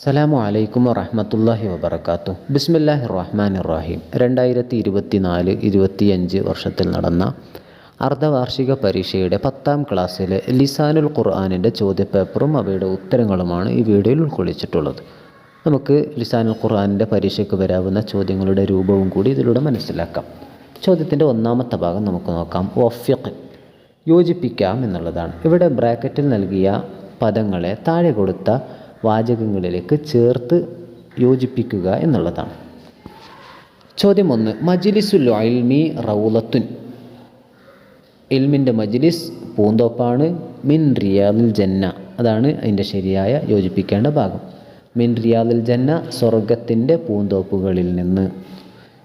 അസ്സലാമു അലൈക്കും വറഹമത്തല്ലാഹി വബർക്കാത്തു ബിസ്മില്ലാഹി റഹ്മാൻ റഹീം രണ്ടായിരത്തി ഇരുപത്തി നാല് ഇരുപത്തിയഞ്ച് വർഷത്തിൽ നടന്ന അർദ്ധവാർഷിക പരീക്ഷയുടെ പത്താം ക്ലാസ്സിലെ ലിസാനുൽ ഖുർആാനിന്റെ ചോദ്യപേപ്പറും അവയുടെ ഉത്തരങ്ങളുമാണ് ഈ വീഡിയോയിൽ ഉൾക്കൊള്ളിച്ചിട്ടുള്ളത്. നമുക്ക് ലിസാനുൽ ഖുർആാനിന്റെ പരീക്ഷയ്ക്ക് വരാവുന്ന ചോദ്യങ്ങളുടെ രൂപവും കൂടി ഇതിലൂടെ മനസ്സിലാക്കാം. ചോദ്യത്തിന്റെ ഒന്നാമത്തെ ഭാഗം നമുക്ക് നോക്കാം. ഒഫ്യഖ് യോജിപ്പിക്കാം എന്നുള്ളതാണ്. ഇവിടെ ബ്രാക്കറ്റിൽ നൽകിയ പദങ്ങളെ താഴെ കൊടുത്ത വാചകങ്ങളിലേക്ക് ചേർത്ത് യോജിപ്പിക്കുക എന്നുള്ളതാണ്. ചോദ്യം ഒന്ന് മജിലിസുൽ ഇൽമി റൗലത്തുൻ ഇൽമിന്റെ മജിലിസ് പൂന്തോപ്പാണ്. മിൻ റിയാദുൽ ജന്ന. അതാണ് അതിന്റെ ശരിയായ യോജിപ്പിക്കേണ്ട ഭാഗം. മിൻ റിയാദുൽ ജന്ന സ്വർഗത്തിന്റെ പൂന്തോപ്പുകളിൽ നിന്ന്.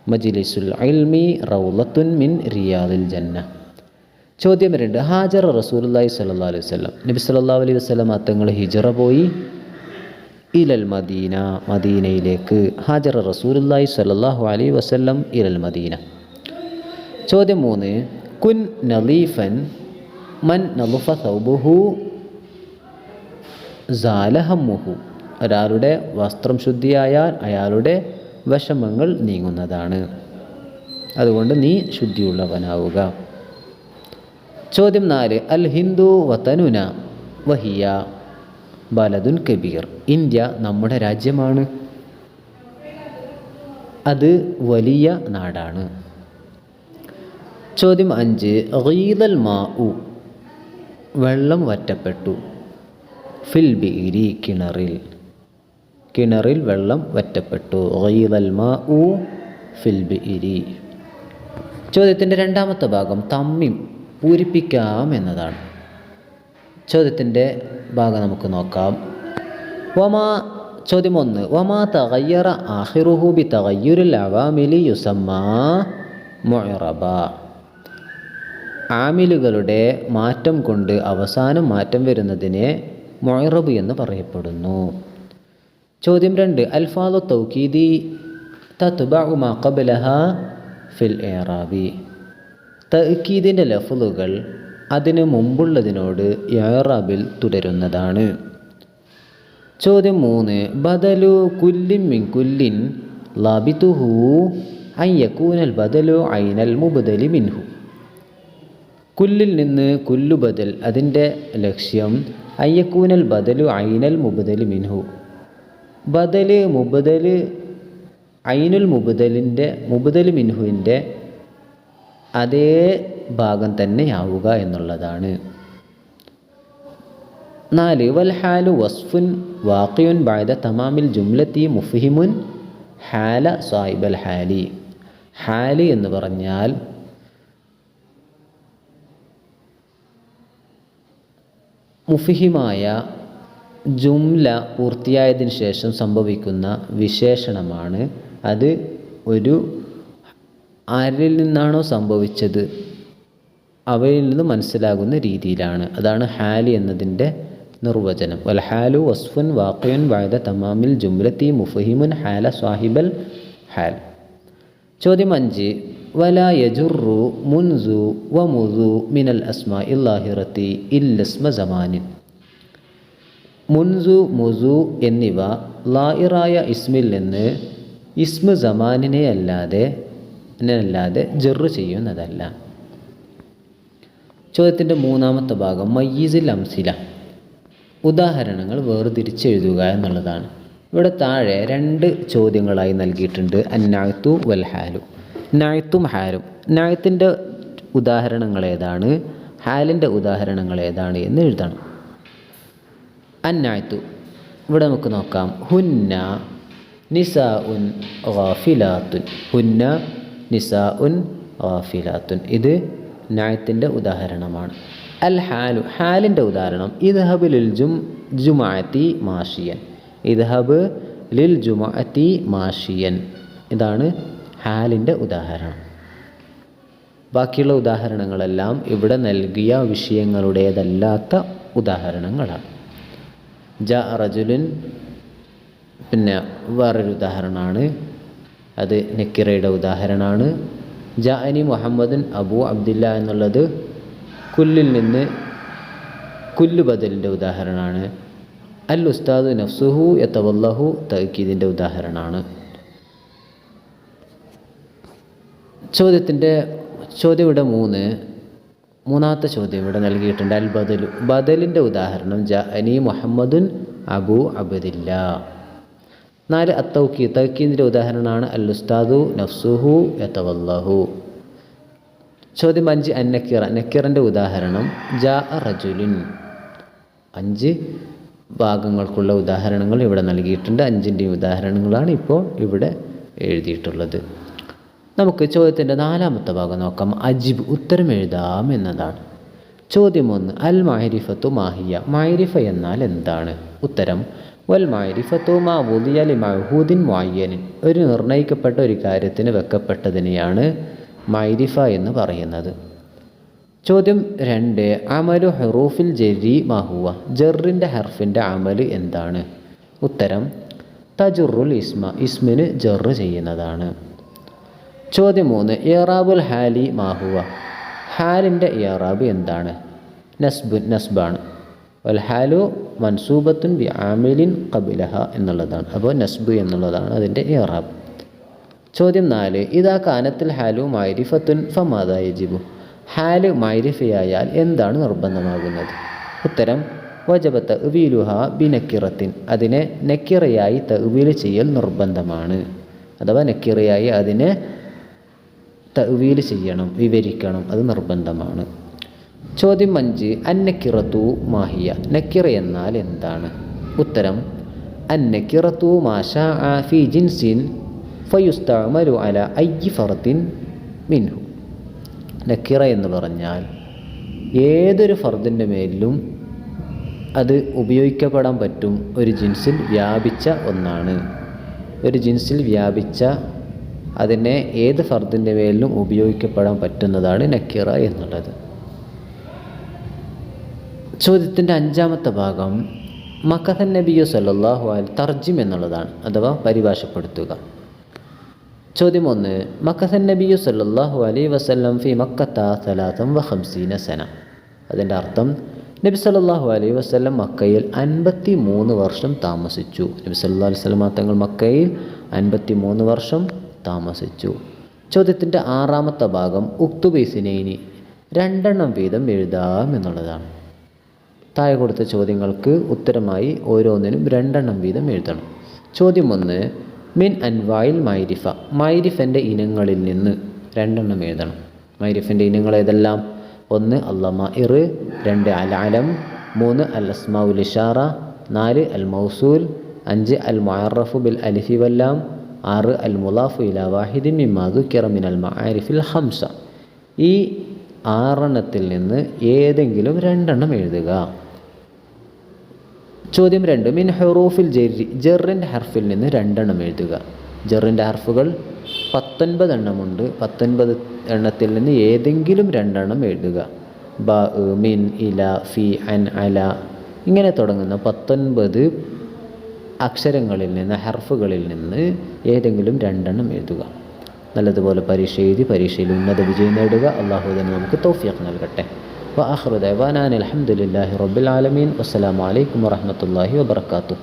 മജിലിസുൽ അൽമി റൗലത്തുൻ മിൻ റിയാദുൽ ജന്ന. ചോദ്യം രണ്ട് ഹാജർ റസൂലുല്ലാഹി സ്വല്ലല്ലാഹു അലൈഹി വസല്ലം. നബി സല്ലാ അലൈഹി വസ്ലം തങ്ങൾ ഹിജറ പോയി. ഇലൽ മദീന മദീനയിലേക്ക് ഹാജർ റസൂലി സ്വല്ലല്ലാഹു അലൈ വസല്ലം ഇലൽ മദീന. ചോദ്യം മൂന്ന് കുൻ നലീഫൻ മൻ നലുഫ സൗബുഹു സാലഹമ്മുഹു ഒരാളുടെ വസ്ത്രം ശുദ്ധിയായാൽ അയാളുടെ വിഷമങ്ങൾ നീങ്ങുന്നതാണ്. അതുകൊണ്ട് നീ ശുദ്ധിയുള്ളവനാവുക. ചോദ്യം നാല് അൽ ഹിന്ദു വതനുന വഹിയ. ബലദുൻ കബീർ. ഇന്ത്യ നമ്മുടെ രാജ്യമാണ്. അത് വലിയ നാടാണ്. ചോദ്യം അഞ്ച്. റീതൽ മാ ഉ വെള്ളം വറ്റപ്പെട്ടു. ഫിൽ ബീരി കിണറിൽ. കിണറിൽ വെള്ളം വറ്റപ്പെട്ടു. റീതൽ മാ ഉ ഫിൽ ബീരി. ചോദ്യത്തിന്റെ രണ്ടാമത്തെ ഭാഗം തമ്മിം പൂരിപ്പിക്കാം എന്നതാണ്. ചോദ്യത്തിന്റെ ഭാഗം നമുക്ക് നോക്കാം. വമാ ചോദ്യം ഒന്ന് വമാ തകയ്യറ ആഹിറുഹൂബി തകയ്യുരുൽ അവാമിലി യുസമ്മ മൊയറബ ആമിലുകളുടെ മാറ്റം കൊണ്ട് അവസാനം മാറ്റം വരുന്നതിനെ മൊയറബ് എന്ന് പറയപ്പെടുന്നു. ചോദ്യം രണ്ട്. അൽഫാദു തൗക്കീദി തത്ബഉ മാ ഖബ്ലഹ ഫിൽ ഏറാബി തൗക്കീദിന്റെ ലഫ്ലുകൾ അതിനു മുമ്പുള്ളതിനോട് യാറാബിൽ തുടരുന്നതാണ്. ചോദ്യം മൂന്ന് ബദലു കുല്ലിൻ മിൻ കുല്ലിൻ ലബിതുഹു അയ്യക്കൂനൽ ബദലു ഐനൽ മുബദലി മിൻഹു. കുല്ലിൽ നിന്ന് കുല്ലു ബദൽ അതിന്റെ ലക്ഷ്യം അയ്യക്കൂനൽ ബദലു ഐനൽ മുബദലി മിൻഹു. ബദൽ മുബദൽ ഐനുൽ മുബദലിന്റെ മുബദൽ മിൻഹുവിന്റെ അതേ ഭാഗം തന്നെയാവുക എന്നുള്ളതാണ്. നാല് വൽ ഹാലു വസ്ഫുൻ വാക്കിയുൻ ബായത തമാമിൽ ജുംലത്തി മുഫിഹിമുൻ ഹാല സായിബൽ ഹാലി. ഹാലി എന്ന് പറഞ്ഞാൽ മുഫിഹിമായ ജുംല പൂർത്തിയായതിനു ശേഷം സംഭവിക്കുന്ന വിശേഷണമാണ്. അത് ഒരു ആരിൽ നിന്നാണോ സംഭവിച്ചത്? അവയിൽ നിന്ന് മനസ്സിലാകുന്ന രീതിയിലാണ്. അതാണ് ഹാലി എന്നതിന്റെ നിർവചനം. വൽ ഹാലു വസ്ഫുൻ വാക്കയുൻ വായത തമാമിൽ ജുംലത്തി മുഫഹിമുൻ ഹാല സാഹിബൽ ഹാൽ. ചോദ്യം അഞ്ച്. വല യജുറു മുൻസു വ മുസു മിനൽ അസ്മ ഇല്ലാഹിറത്തി ഇല്ലസ്മ ജമാനിൻ മുൻസു മുസു എന്നിവ ലായിറായ ഇസ്മിൽ നിന്ന് ഇസ്മ ജമാനിനെ അല്ലാതെ അല്ലാതെ ജെറു ചെയ്യുന്നതല്ല. ചോദ്യത്തിന്റെ മൂന്നാമത്തെ ഭാഗം മയ്യീസിൽ അംസില. ഉദാഹരണങ്ങൾ വേർതിരിച്ചെഴുതുക എന്നുള്ളതാണ്. ഇവിടെ താഴെ രണ്ട് ചോദ്യങ്ങളായി നൽകിയിട്ടുണ്ട്. അന്നായത്തു വൽഹാലു. നായത്തും ഹാലും. നായത്തിന്റെ ഉദാഹരണങ്ങൾ ഏതാണ്? ഹാലിന്റെ ഉദാഹരണങ്ങൾ ഏതാണ് എന്ന് എഴുതണം. അന്നായത്തു. ഇവിടെ നമുക്ക് നോക്കാം. ഹുന്ന നിസ ഉൻ ഗാഫിലാത്തുൻ. ഹുന്ന നിസ ഉൻ ഗാഫിലാത്തുൻ. ഇത് നായത്തിന്റെ ഉദാഹരണമാണ്. അൽ ഹാലു ഹാലിന്റെ ഉദാഹരണം ഇദ്ഹബ് ലിൽ ജും ജുമാഅത്തി മാഷിയൻ. ഇദ്ഹബ് ലിൽ ജുമാഅത്തി മാഷിയൻ. ഇതാണ് ഹാലിന്റെ ഉദാഹരണം. ബാക്കിയുള്ള ഉദാഹരണങ്ങളെല്ലാം ഇവിടെ നൽകിയ വിഷയങ്ങളുടേതല്ലാത്ത ഉദാഹരണങ്ങളാണ്. ജ റജുലിൻ പിന്നെ വേറൊരു ഉദാഹരണമാണ്. അത് നക്കിറയുടെ ഉദാഹരണമാണ്. ജാനി മുഹമ്മദുൻ അബു അബ്ദില്ല എന്നുള്ളത് കുല്ലിൽ നിന്ന് കുല്ലു ബദലിന്റെ ഉദാഹരണമാണ്. അൽ ഉസ്താദ് നഫ്സുഹു യത്തവല്ലഹു തഹക്കീദിന്റെ ഉദാഹരണമാണ്. ചോദ്യത്തിന്റെ ചോദ്യം ഇവിടെ മൂന്ന്. മൂന്നാമത്തെ ചോദ്യം ഇവിടെ നൽകിയിട്ടുണ്ട്. അൽ ബദലു ബദലിന്റെ ഉദാഹരണം ജ അനി മുഹമ്മദുൻ അബു അബദില്ല. നാല് അത്തൗക്കി തൗക്കീദിന്റെ ഉദാഹരണമാണ് അൽ ഉസ്താദു നഫ്സുഹു യത്തവല്ലഹു ചോദ്യം അഞ്ച് അന്നക്കീറ നക്കീറിന്റെ ഉദാഹരണം ജാ റജുലിൻ. അഞ്ച് ഭാഗങ്ങൾക്കുള്ള ഉദാഹരണങ്ങൾ ഇവിടെ നൽകിയിട്ടുണ്ട്. അഞ്ചിന്റെയും ഉദാഹരണങ്ങളാണ് ഇപ്പോൾ ഇവിടെ എഴുതിയിട്ടുള്ളത്. നമുക്ക് ചോദ്യത്തിന്റെ നാലാമത്തെ ഭാഗം നോക്കാം. അജിബ് ഉത്തരം എഴുതാം എന്നതാണ്. ചോദ്യം ഒന്ന് അൽ മാഹിരിഫത്തു മാഹിയ. മാഹിരിഫ എന്നാൽ എന്താണ്? ഉത്തരം വൽ മാരിഫത്തു മാ വുദിയലി മഹൂദിൻ മായ്യനിൻ ഒരു നിർണയിക്കപ്പെട്ട ഒരു കാര്യത്തിന് വെക്കപ്പെട്ടതിനെയാണ് മൈരിഫ എന്ന് പറയുന്നത്. ചോദ്യം രണ്ട് അമലു ഹെറൂഫിൽ ജെറി മഹുവ ജെറിന്റെ ഹർഫിന്റെ അമൽ എന്താണ്? ഉത്തരം തജുറുൽ ഇസ്മ ഇസ്മിന് ജെറ് ചെയ്യുന്നതാണ്. ചോദ്യം മൂന്ന് ഏറാബുൽ ഹാലി മാഹുവ ഹാലിന്റെ ഏറാബ് എന്താണ്? നസ്ബു നസ്ബാണ്. വൽ ഹാലു മൻസൂബത്തുൻ ബി ആമിലിൻ കബിലഹ എന്നുള്ളതാണ്. അപ്പോൾ നസ്ബു എന്നുള്ളതാണ് അതിന്റെ ഇറാബ്. ചോദ്യം നാല് ഇതാ കാനത്തിൽ ഹാലു മൈരിഫത്തുൻ ഫമാദ ജിബു ഹാൽ മൈരിഫയായാൽ എന്താണ് നിർബന്ധമാകുന്നത്? ഉത്തരം വജബ വീലുഹ ബി നക്കിറത്തിൻ അതിനെ നക്കിറയായി തവീൽ ചെയ്യൽ നിർബന്ധമാണ്. അഥവാ നക്കിറയായി അതിനെ തവീൽ ചെയ്യണം വിവരിക്കണം അത് നിർബന്ധമാണ്. ചോദ്യം അഞ്ച് അന്നക്കിറത്തു മാഹിയ. നക്കിറ എന്നാൽ എന്താണ്? ഉത്തരം അന്നക്കിറത്തു മാഷ ഫി ജിൻസിൻ ഫയുസ്തമലു അല അയ്യി ഫർദിൻ മിൻഹു. നക്കിറ എന്ന് പറഞ്ഞാൽ ഏതൊരു ഫർദിന്റെ മേലിലും അത് ഉപയോഗിക്കപ്പെടാൻ പറ്റും. ഒരു ജിൻസിൽ വ്യാപിച്ച ഒന്നാണ്. ഒരു ജിൻസിൽ വ്യാപിച്ച അതിനെ ഏത് ഫർദിന്റെ മേലിലും ഉപയോഗിക്കപ്പെടാൻ പറ്റുന്നതാണ് നക്കിറ എന്നുള്ളത്. ചോദ്യത്തിന്റെ അഞ്ചാമത്തെ ഭാഗം മക്കഥൻ നബിയു സല്ലാഹു അൽ തർജിം എന്നുള്ളതാണ്. അഥവാ പരിഭാഷപ്പെടുത്തുക. ചോദ്യം ഒന്ന് മക്കഥൻ നബിയു സല്ലാഹു അലൈ വസല്ലം ഫി മക്കത്ത സലാത്തം വ ഹംസീന സന. അതിന്റെ അർത്ഥം നബി സല്ലാഹു അലൈ വസ്ലം മക്കയിൽ അൻപത്തി മൂന്ന് വർഷം താമസിച്ചു. നബി സല്ലാ അലൈഹി സ്വലമ തങ്ങൾ മക്കയിൽ അൻപത്തി മൂന്ന് വർഷം താമസിച്ചു. ചോദ്യത്തിന്റെ ആറാമത്തെ ഭാഗം ഉക്തുബൈസിനൈനി രണ്ടെണ്ണം വീതം എഴുതാം എന്നുള്ളതാണ്. താഴെ കൊടുത്ത ചോദ്യങ്ങൾക്ക് ഉത്തരമായി ഓരോന്നിനും രണ്ടെണ്ണം വീതം എഴുതണം. ചോദ്യം ഒന്ന് മിൻ അൻവായിൽ മൈരിഫ. മൈരിഫന്റെ ഇനങ്ങളിൽ നിന്ന് രണ്ടെണ്ണം എഴുതണം. മൈരിഫന്റെ ഇനങ്ങൾ ഏതെല്ലാം? ഒന്ന് അല്ലമ ഇർ രണ്ട് അൽ അലം മൂന്ന് അൽ അസ്മാഉൽ ഇഷാറ നാല് അൽ മൗസൂൽ അഞ്ച് അൽ മുഅറഫു ബിൽ അലിഫി വല്ലാം ആറ് അൽ മുലാഫു ഇല വാഹിദി മിമാദു കിറമിൻ അൽ മാരിഫിൽ ഹംസ ഈ ആറെണ്ണത്തിൽ നിന്ന് ഏതെങ്കിലും രണ്ടെണ്ണം എഴുതുക. ചോദ്യം രണ്ട്. മിൻ ഹെറൂഫിൽ ജെറി ജെറിന്റെ ഹർഫിൽ നിന്ന് രണ്ടെണ്ണം എഴുതുക. ജെറിന്റെ ഹർഫുകൾ പത്തൊൻപത് എണ്ണമുണ്ട്. പത്തൊൻപത് എണ്ണത്തിൽ നിന്ന് ഏതെങ്കിലും രണ്ടെണ്ണം എഴുതുക. ബ മിൻ ഇല ഫി അൻ അല. ഇങ്ങനെ തുടങ്ങുന്ന പത്തൊൻപത് അക്ഷരങ്ങളിൽ നിന്ന് ഹർഫുകളിൽ നിന്ന് ഏതെങ്കിലും രണ്ടെണ്ണം എഴുതുക. നല്ലതുപോലെ പരീക്ഷ എഴുതി പരീക്ഷയിൽ ഉന്നത വിജയം നേടുക. അള്ളാഹു തന്നെ നമുക്ക് തൗഫിയക്ക് നൽകട്ടെ. വ അഹ്റുദാൻ അലഹമുല്ലാഹി റബ്ബുലാലമീൻ വസ്സലാമലൈക്കും വാഹമത്തല്ലാഹി വാബർക്കാത്തു